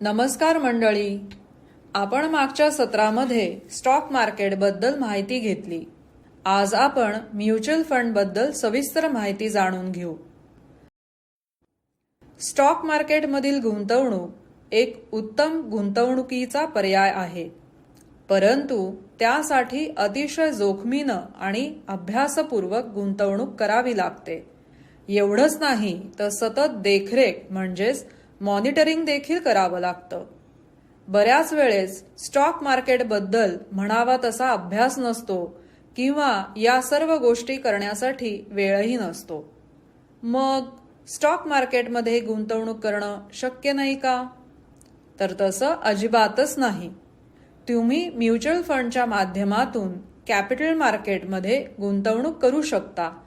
नमस्कार मंडळी. आपण मागच्या सत्रामध्ये स्टॉक मार्केटबद्दल माहिती घेतली. आज आपण म्युच्युअल फंडबद्दल सविस्तर माहिती जाणून घेऊ. स्टॉक मार्केटमधील गुंतवणूक एक उत्तम गुंतवणुकीचा पर्याय आहे. परंतु त्यासाठी अतिशय जोखमीनं आणि अभ्यासपूर्वक गुंतवणूक करावी लागते. एवढंच नाही तर सतत देखरेख म्हणजेच मॉनिटरिंग देखील करावं लागतं. बऱ्याच वेळेस स्टॉक मार्केटबद्दल म्हणावा तसा अभ्यास नसतो किंवा या सर्व गोष्टी करण्यासाठी वेळही नसतो. मग स्टॉक मार्केटमध्ये गुंतवणूक करणं शक्य नाही का? तर तसं अजिबातच नाही. तुम्ही म्युच्युअल फंडच्या माध्यमातून कॅपिटल मार्केटमध्ये गुंतवणूक करू शकता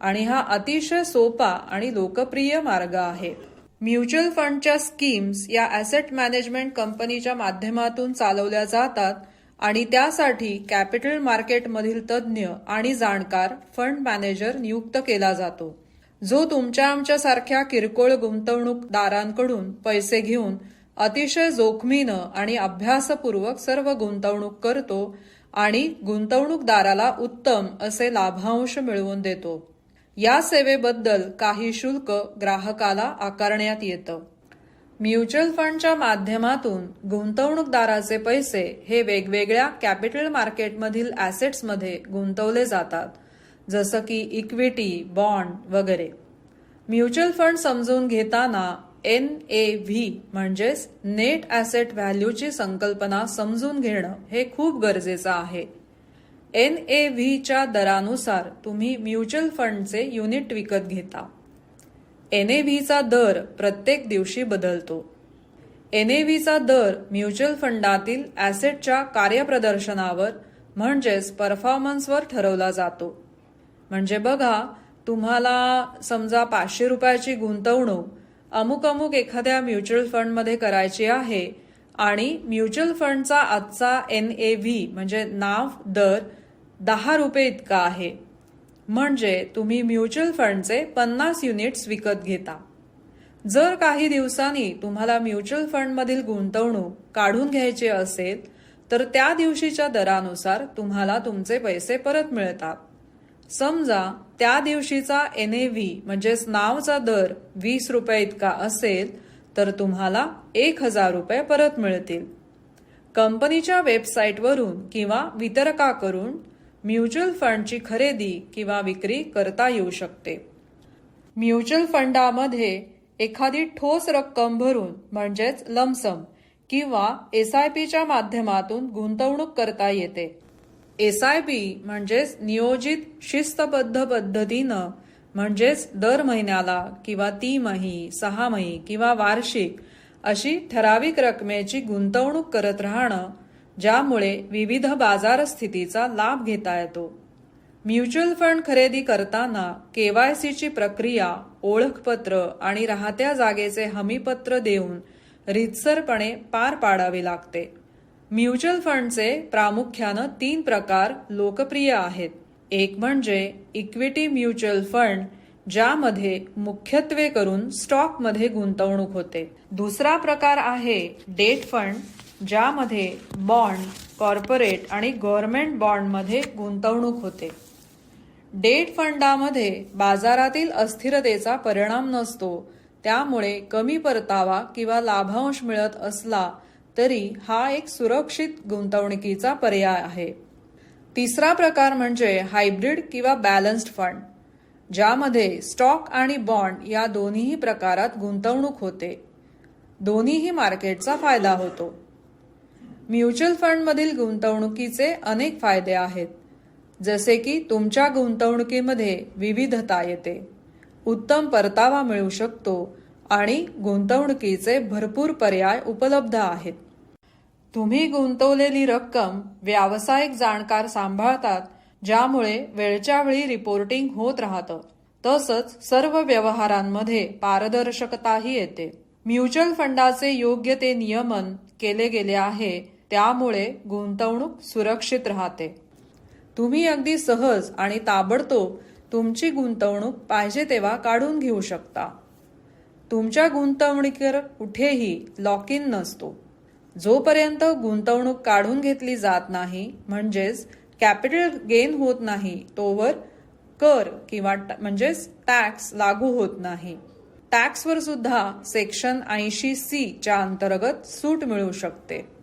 आणि हा अतिशय सोपा आणि लोकप्रिय मार्ग आहे. म्युच्युअल फंडच्या स्कीम्स या ॲसेट मॅनेजमेंट कंपनीच्या माध्यमातून चालवल्या जातात आणि त्यासाठी कॅपिटल मार्केटमधील तज्ज्ञ आणि जाणकार फंड मॅनेजर नियुक्त केला जातो. जो तुमच्या आमच्यासारख्या किरकोळ गुंतवणूकदारांकडून पैसे घेऊन अतिशय जोखमीनं आणि अभ्यासपूर्वक सर्व गुंतवणूक करतो आणि गुंतवणूकदाराला उत्तम असे लाभांश मिळवून देतो. या सेवेबद्दल काही शुल्क ग्राहकाला आकारण्यात येतं. म्युच्युअल फंडच्या माध्यमातून गुंतवणूकदाराचे पैसे हे वेगवेगळ्या कॅपिटल मार्केटमधील ॲसेट्समध्ये गुंतवले जातात जसं की इक्विटी बॉन्ड वगैरे. म्युच्युअल फंड समजून घेताना एन ए व्ही म्हणजेच नेट ॲसेट व्हॅल्यूची संकल्पना समजून घेणं हे खूप गरजेचं आहे. एन ए व्हीच्या दरानुसार तुम्ही म्युच्युअल फंडचे युनिट विकत घेता. एन ए व्हीचा दर प्रत्येक दिवशी बदलतो. एन ए व्हीचा दर म्युच्युअल फंडातील ॲसेटच्या कार्यप्रदर्शनावर म्हणजेच परफॉर्मन्सवर ठरवला जातो. म्हणजे बघा तुम्हाला समजा पाचशे रुपयाची गुंतवणूक अमुक अमुक एखाद्या म्युच्युअल फंडमध्ये करायची आहे आणि म्युच्युअल फंडचा आजचा एन ए व्ही म्हणजे नाव दर दहा रुपये इतका आहे. म्हणजे तुम्ही म्युच्युअल फंडचे पन्नास युनिट्स विकत घेता. जर काही दिवसांनी तुम्हाला म्युच्युअल फंडमधील गुंतवणूक काढून घ्यायची असेल तर त्या दिवशीच्या दरानुसार तुम्हाला तुमचे पैसे परत मिळतात. समजा त्या दिवशीचा एन ए व्ही म्हणजेच नावचा दर वीस रुपये इतका असेल तर तुम्हाला एक हजार रुपये परत मिळतील. कंपनीच्या वेबसाईटवरून किंवा वितरकाकडून म्युच्युअल फंडची खरेदी किंवा विक्री करता येऊ शकते. म्युच्युअल फंडामध्ये एखादी ठोस रक्कम भरून म्हणजेच लमसम किंवा एस आय पीच्या माध्यमातून गुंतवणूक करता येते. एस आय पी म्हणजेच नियोजित शिस्तबद्ध पद्धतीनं म्हणजेच दर महिन्याला किंवा तिमाही सहामाही किंवा वार्षिक अशी ठराविक रकमेची गुंतवणूक करत राहणं ज्यामुळे विविध बाजार स्थितीचा लाभ घेता येतो. म्युच्युअल फंड खरेदी करताना केवायसीची प्रक्रिया ओळखपत्र आणि राहत्या जागेचे हमीपत्र देऊन रितसरपणे पार पाडावी लागते. म्युच्युअल फंडचे प्रामुख्यानं तीन प्रकार लोकप्रिय आहेत. एक म्हणजे इक्विटी म्युच्युअल फंड ज्यामध्ये मुख्यत्वे करून स्टॉकमध्ये गुंतवणूक होते. दुसरा प्रकार आहे डेट फंड ज्यामध्ये बॉन्ड कॉर्पोरेट आणि गव्हर्नमेंट बॉन्डमध्ये गुंतवणूक होते. डेट फंडामध्ये बाजारातील अस्थिरतेचा परिणाम नसतो. त्यामुळे कमी परतावा किंवा लाभांश मिळत असला तरी हा एक सुरक्षित गुंतवणुकीचा पर्याय आहे. तिसरा प्रकार म्हणजे हायब्रिड किंवा बॅलन्स्ड फंड ज्यामध्ये स्टॉक आणि बॉन्ड या दोन्हीही प्रकारात गुंतवणूक होते. दोन्हीही मार्केटचा फायदा होतो. म्युच्युअल फंडमधील गुंतवणुकीचे अनेक फायदे आहेत. जसे की तुमच्या गुंतवणुकीमध्ये विविधता येते. उत्तम परतावा मिळू शकतो आणि गुंतवणुकीचे भरपूर पर्याय उपलब्ध आहेत. तुम्ही गुंतवलेली रक्कम व्यावसायिक जाणकार सांभाळतात ज्यामुळे वेळच्या वेळी रिपोर्टिंग होत राहतं. तसंच सर्व व्यवहारांमध्ये पारदर्शकताही येते. म्युच्युअल फंडाचे योग्य ते नियमन केले गेले आहे त्यामुळे गुंतवणूक सुरक्षित राहते. तुम्ही अगदी सहज आणि ताबडतोब तुमची गुंतवणूक पाहिजे तेव्हा काढून घेऊ शकता. तुमच्या गुंतवणुकीवर कुठेही लॉक इन नसतो. जोपर्यंत गुंतवणूक काढून घेतली जात नाही म्हणजेच कॅपिटल गेन होत नाही तोवर कर किंवा म्हणजेच टॅक्स लागू होत नाही. टॅक्सवर सुद्धा सेक्शन ऐंशी सी च्या अंतर्गत सूट मिळू शकते.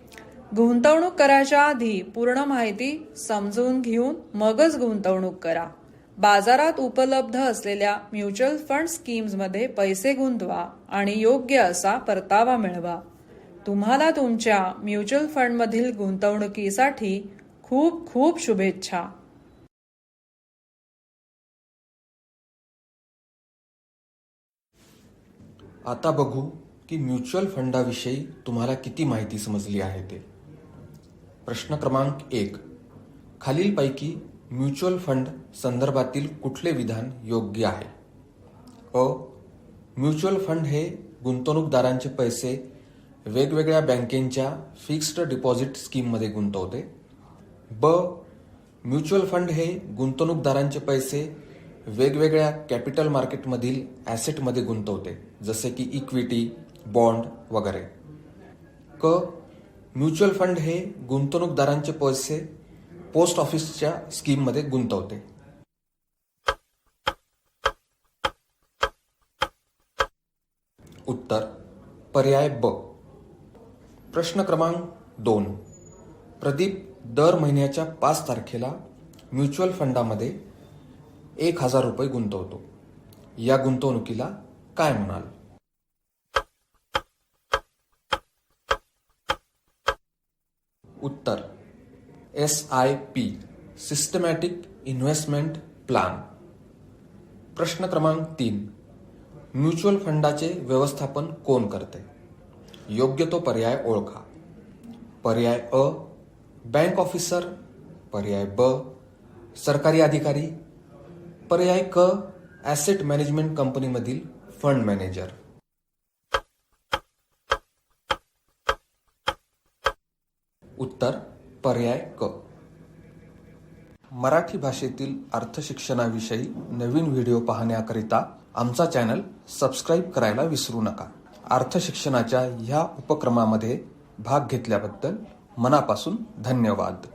गुंतवणूक करायच्या आधी पूर्ण माहिती समजून घेऊन मगच गुंतवणूक करा. बाजारात उपलब्ध असलेल्या म्युच्युअल फंड स्कीम्समध्ये पैसे गुंतवा आणि योग्य असा परतावा मिळवा. तुम्हाला तुमच्या म्युच्युअल फंडमधील गुंतवणुकीसाठी खूप खूप शुभेच्छा. आता बघू की म्युच्युअल फंडाविषयी तुम्हाला किती माहिती समजली आहे ते. प्रश्न क्रमांक एक. खालीलपैकी म्युच्युअल फंड संदर्भातील कुठले विधान योग्य आहे? अ. म्युच्युअल फंड हे गुंतवणूकदारांचे पैसे वेगवेगळ्या बँकेच्या फिक्स्ड डिपॉझिट स्कीममध्ये गुंतवते. ब. म्युच्युअल फंड हे गुंतवणूकदारांचे पैसे वेगवेगळ्या कॅपिटल मार्केटमधील ॲसेटमध्ये गुंतवते जसे की इक्विटी बॉन्ड वगैरे. क. म्युच्युअल फंड हे गुंतवणूकदारांचे पैसे पोस्ट ऑफिसच्या स्कीममध्ये गुंतवते. उत्तर पर्याय ब. प्रश्न क्रमांक दोन. प्रदीप दर महिन्याच्या पाच तारखेला म्युच्युअल फंडामध्ये एक हजार रुपये गुंतवतो. या गुंतवणुकीला काय म्हणाल उत्तर S I P systematic investment plan प्रश्न क्रमांक तीन. म्युच्युअल फंडाचे व्यवस्थापन कोण करते? योग्य तो पर्याय ओळखा. पर्याय अ बँक ऑफिसर पर्याय ब सरकारी अधिकारी. पर्याय क ॲसेट मॅनेजमेंट कंपनीमधील फंड मॅनेजर उत्तर. पर्याय क. मराठी भाषेतील अर्थशिक्षणाविषयी नवीन व्हिडिओ पाहण्याकरिता आमचा चॅनल सबस्क्राईब करायला विसरू नका. अर्थशिक्षणाच्या ह्या उपक्रमामध्ये भाग घेतल्याबद्दल मनापासून धन्यवाद.